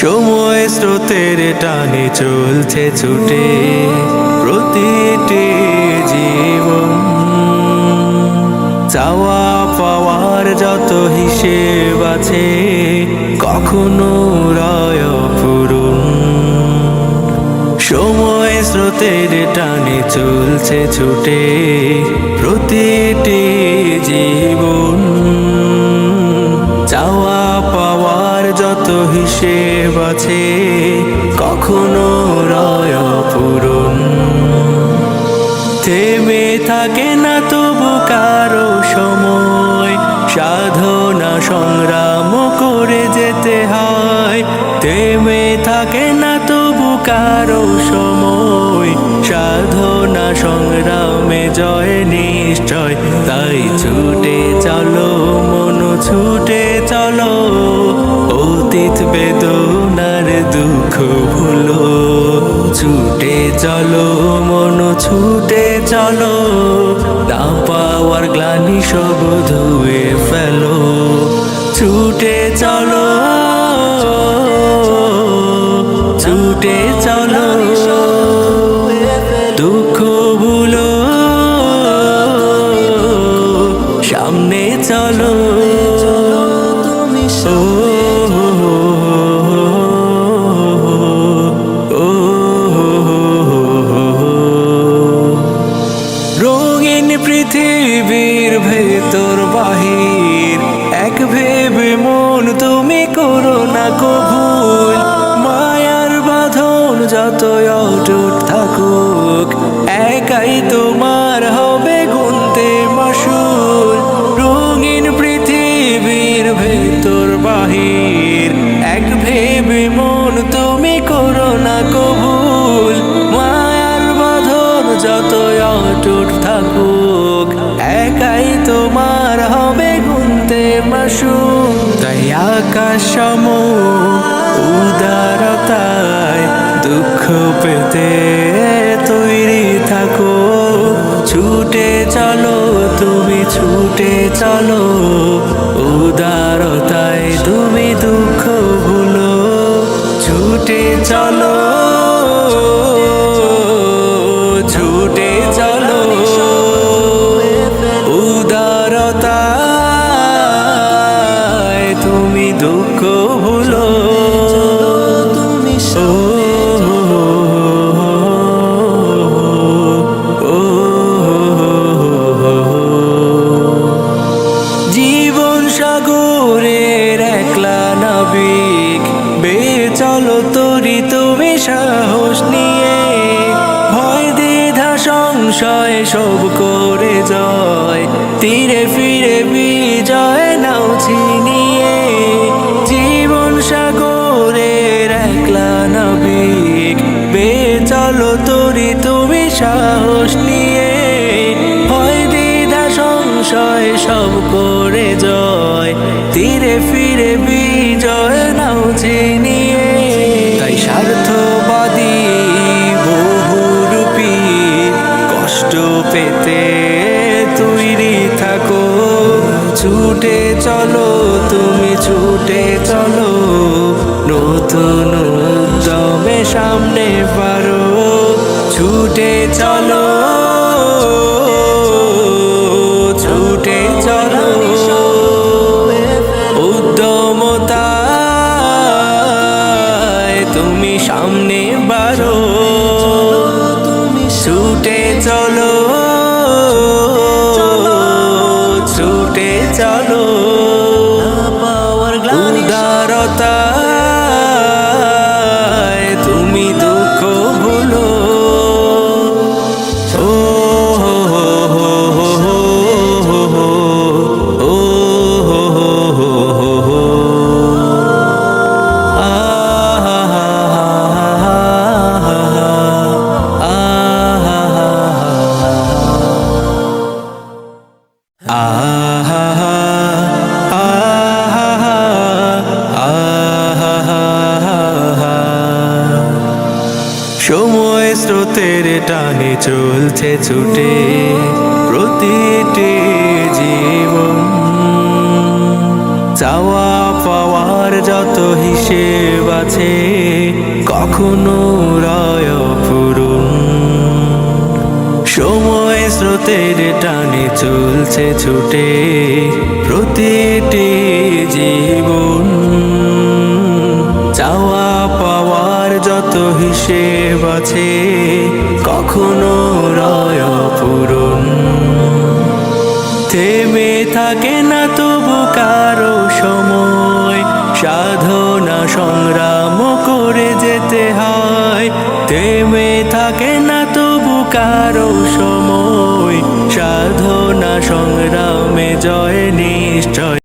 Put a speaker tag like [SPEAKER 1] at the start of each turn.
[SPEAKER 1] সময় স্রোতের টানে চলছে ছুটে প্রতিটি জীবন। চাওয়া পাওয়ার যত হিসেব আছে, কখনো রয় পূরণ সময় স্রোতের টানে চলছে ছুটে প্রতিটি জীবন। চাওয়া পাওয়ার যত হিসেব আছে, কখনো রয় পূরণ থেমে থাকে না তবু কারও সময়। সাধনা সংগ্রাম করে যেতে হয়। থেমে থাকে না তবু কারও সময়। সাধনা সংগ্রামে জয় নিশ্চয়। তাই ছুটে চলো, মন ছুটে চলো। অতীত বেদনার দুঃখ ভুলো। ছুটে চলো, মন ছুটে চলো, না পাওয়ার গ্লানি সব ধুয়ে ফেলো। ছুটে চলো ছুটে চলো, দুঃখ ভুলো, সামনে চলো। পৃথিবীর ভেতর বাহির। এক ভেবে মন তুমি করো না কবুল। মায়ার বাঁধন যত অটুট তাই আকাশ সম উদারতায় দুঃখ পেতে তৈরি থাকো। ছুটে চলো, তুমি ছুটে চলো, উদারতায় তুমি দুঃখ ভুলো। ছুটে চলো সংশয় সব করে জয়। তীরে ফিরে বিজয় নাও ছিনিয়ে। জীবন সাগরের একলা নাবিক। বে চলো তরি তুমি সাহস নিয়ে। ভয় দ্বিধা সংশয় সব করে জয়। তীরে ফিরে ছুটে চলো, তুমি ছুটে চলো। নতুন উদ্যমে সামনে পারো ছুটে চলো ছুটে চলো। উদ্যমতায় তুমি সামনে বারো উদারতায় সময় স্রোতের টানে চলছে ছুটে প্রতিটি জীবন। চাওয়া পাওয়ার যত হিসেব আছে, কখনো রয় পূরণ সময় স্রোতের টানে চলছে ছুটে প্রতিটি জীবন। চাওয়া পাওয়ার যত হিসেব আছে, কখনো রয় পূরণ। থেমে থাকে না তবু কারও সময়, সাধনা সংগ্রাম করে যেতে হয়। থেমে থাকে না তবু কারও সময়, সাধনা সংগ্রামে জয় নিশ্চয়।